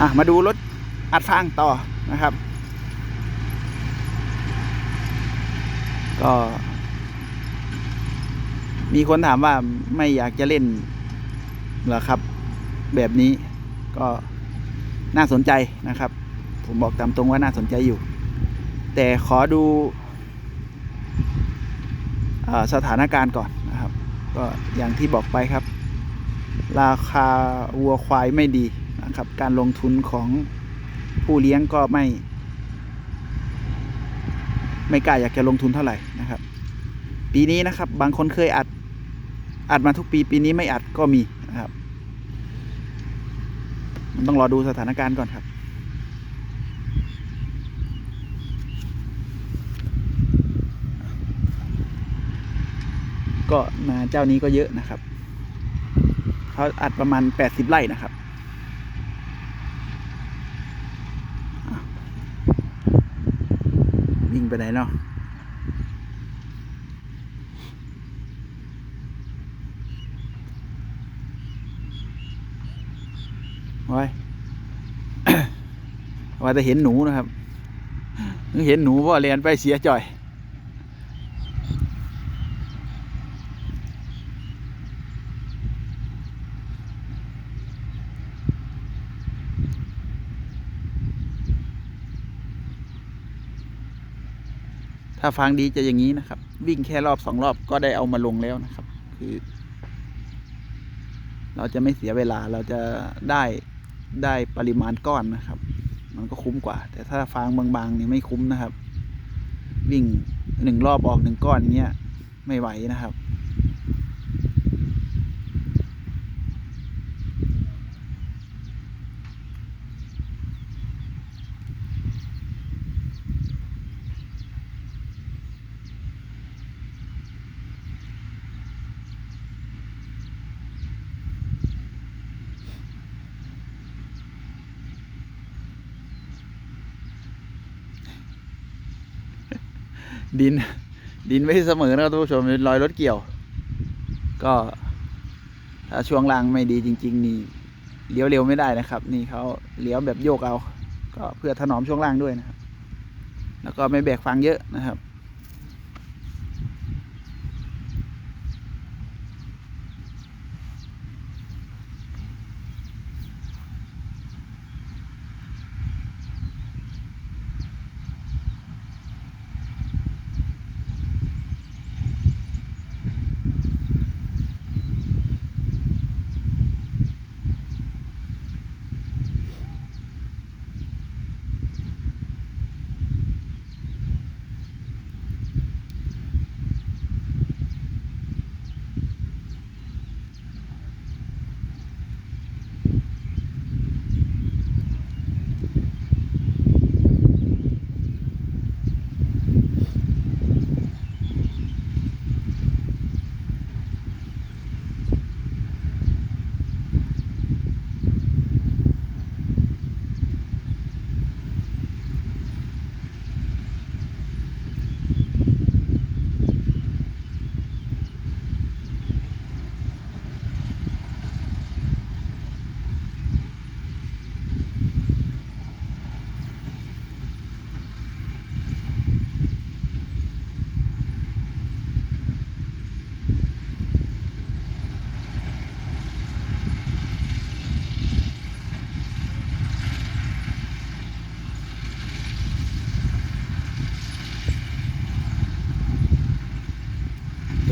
อะมาดูรถอัดฟางต่อนะครับ ก็ มีคนถามว่าไม่อยากจะเล่นเหรอครับ แบบนี้ก็น่าสนใจนะครับ ผมบอกตามตรงว่าน่าสนใจอยู่ แต่ขอดูเอ่อสถานการณ์ก่อนนะครับ ก็อย่างที่บอกไปครับ ราคาวัวควายไม่ดี นะครับ การลงทุนของผู้เลี้ยงก็ไม่ ไม่กล้าอยากจะลงทุนเท่าไหร่นะครับ ปีนี้นะครับ บางคนเคยอัด อัดมาทุกปี ปีนี้ไม่อัดก็มีนะครับ มันต้องรอดูสถานการณ์ก่อนครับก็นาเจ้านี้ก็เยอะนะครับ เขาอัดประมาณแปดสิบไร่นะครับอะ วิ่งไปไหนเนาะไว้ว่าจะเห็นหนูนะครับ เห็นหนูเพราะเรียนไปเสียจ่อย ถ้าฟังดีจะอย่างนี้นะครับ วิ่งแค่รอบสองรอบก็ได้เอามาลงแล้วนะครับ คือ เราจะไม่เสียเวลาเราจะได้ได้ปริมาณก้อนนะครับ มันก็คุ้มกว่า แต่ถ้าฟางบางๆนี่ไม่คุ้มนะครับ วิ่งหนึ่งรอบออกหนึ่งก้อนอย่างเงี้ยไม่ไหวนะครับ ดิน ดินไม่เสมอนะครับท่านผู้ชมเป็นรอยรถเกี่ยว ก็ถ้าช่วงล่างไม่ดีจริง ๆ นี่เลี้ยวเร็วไม่ได้นะครับ นี่เขาเลี้ยวแบบโยกเอา ก็เพื่อถนอมช่วงล่างด้วยนะครับ แล้วก็ไม่แบกฟังเยอะนะครับ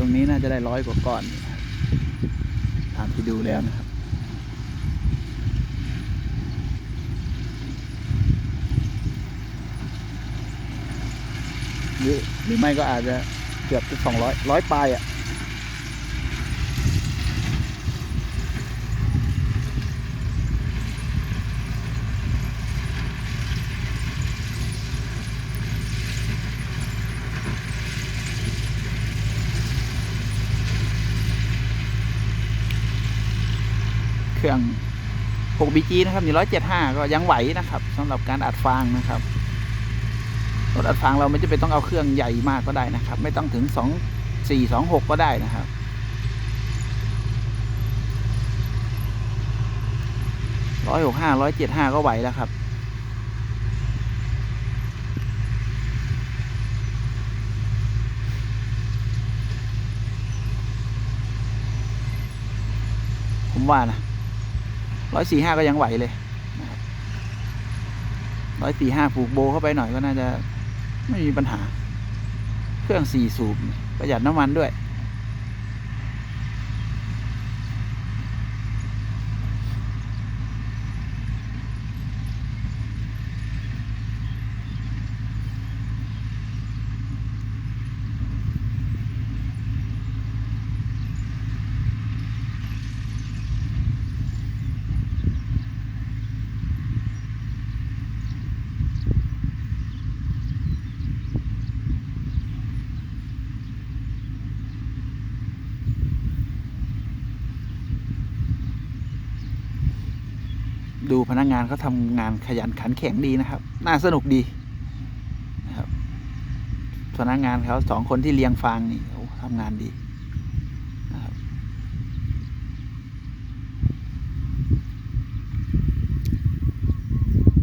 รงนี้น่าจะได้ร้อยกว่าก้อนตามที่ดูแล้วนะครับ หรือหรือไม่ก็อาจจะเกือบจะสองร้อยร้อยปลายอะ เครื่อง 6BG นะครับ175 ก็ยังไหวนะครับสำหรับการอัดฟางนะครับรถอัดฟางเราไม่จะเป็นต้องเอาเครื่องใหญ่มากก็ได้นะครับ ไม่ต้องถึง 2 4 2 6 ก็ได้นะครับร้อยหกห้าร้อยเจ็ดห้าก็ไหวแล้วครับผมว่านะ ร้อยสี่ห้าก็ยังไหวเลยร้อยสี่ห้าผูกโบเข้าไปหน่อยก็น่าจะไม่มีปัญหา เครื่องสี่สูบประหยัดน้ำมันด้วย ดูพนักงานเขาทำงานขยันขันแข็งดีนะครับ น่าสนุกดีนะครับ พนักงานเขาสองคนที่เลี้ยงฟางนี่โอ้ทำงานดีนะครับ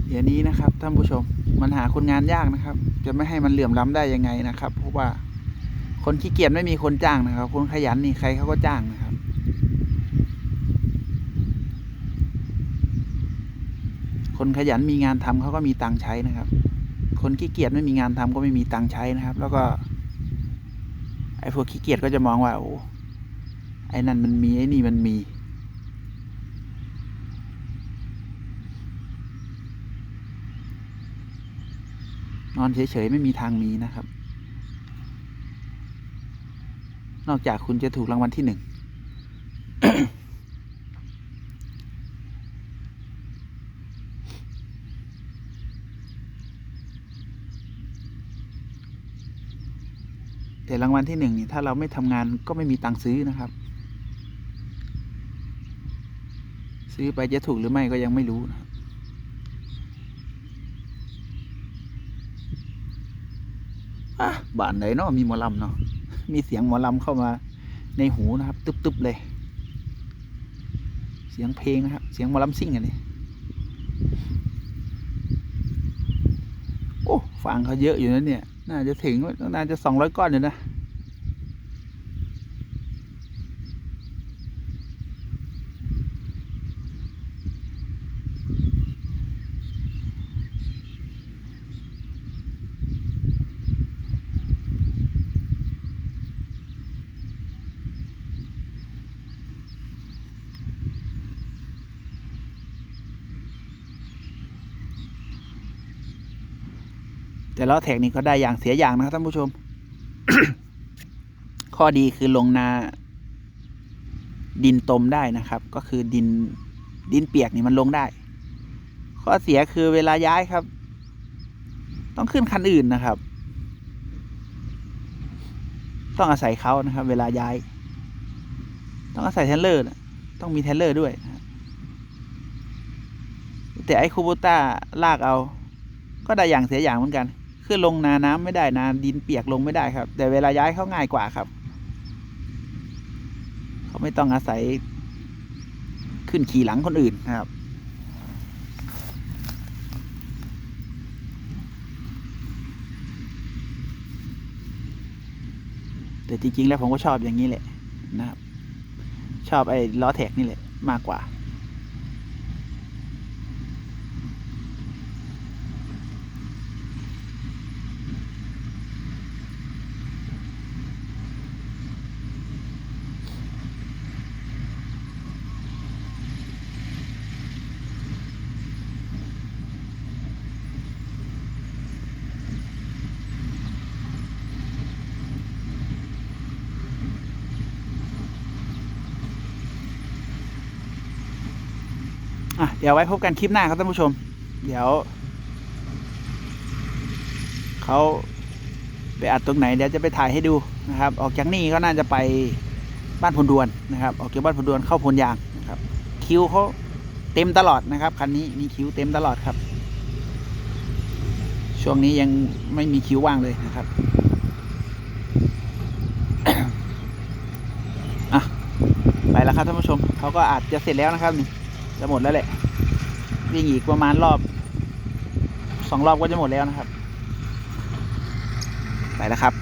เดี๋ยวนี้นะครับท่านผู้ชมมันหาคนงานยากนะครับ จะไม่ให้มันเหลื่อมล้ำได้ยังไงนะครับ เพราะว่าคนขี้เกียจไม่มีคนจ้างนะครับ คนขยันนี่ใครเขาก็จ้างนะครับ คนขยันมีงานทำเขาก็มีตังค์ใช้นะครับ คนขี้เกียจไม่มีงานทำก็ไม่มีตังค์ใช้นะครับ แล้วก็ ไอ้พวกขี้เกียจก็จะมองว่าโอ้ไอ้นั่นมันมีไอ้นี่มันมีนอนเฉยๆไม่มีทางมีนะครับ นอกจากคุณจะถูกรางวัลที่หนึ่ง แต่รางวัลที่หนึ่งนี่ถ้าเราไม่ทำงานก็ไม่มีตังค์ซื้อนะครับ ซื้อไปจะถูกหรือไม่ก็ยังไม่รู้นะบอะบ้านไหนเนาะมีหมอลำเนาะมีเสียงหมอลำเข้ามาในหูนะครับ ตึบๆเลย เสียงเพลงนะครับ เสียงหมอลำซิ่งอันนี้โอ้ฟังเขาเยอะอยู่นะเนี่ย น่าจะถึงน่าจะสองร้อยก้อนอยู่นะ แต่ล้อแท็กนี่ก็ได้อย่างเสียอย่างนะครับท่านผู้ชม ข้อดีคือลงนาดินตมได้นะครับ ก็คือดินดินเปียกนี่มันลงได้ ข้อเสียคือเวลาย้ายครับ ต้องขึ้นคันอื่นนะครับ ต้องอาศัยเขานะครับ เวลาย้าย ต้องอาศัยเทรลเลอร์นะต้องมีเทรลเลอร์ด้วยนะแต่ไอ้คูโบต้าลากเอา ก็ได้อย่างเสียอย่างเหมือนกัน คือลงนาน้ำไม่ได้นาดินเปียกลงไม่ได้ครับ แต่เวลาย้ายเขาง่ายกว่าครับ เขาไม่ต้องอาศัยขึ้นขี่หลังคนอื่นนะครับแต่จริงๆแล้วผมก็ชอบอย่างนี้แหละนะครับ ชอบไอ้ล้อแท็กนี่แหละมากกว่า อะเดี๋ยวไว้พบกันคลิปหน้าครับท่านผู้ชม เดี๋ยวเขาไปอัดตรงไหนเดี๋ยวจะไปถ่ายให้ดูนะครับ ออกจากนี่ก็น่าจะไปบ้านพลดวนนะครับ ออกจากบ้านพลดวนเข้าพลยางนะครับ คิวเขาเต็มตลอดนะครับคันนี้มีคิวเต็มตลอดครับ ช่วงนี้ยังไม่มีคิวว่างเลยนะครับอะไปแล้วครับท่านผู้ชมเขาก็อาจจะเสร็จแล้วนะครับนี่ จะหมดแล้วแหละ วิ่งอีกประมาณรอบสองรอบก็จะหมดแล้วนะครับ ไปแล้วครับ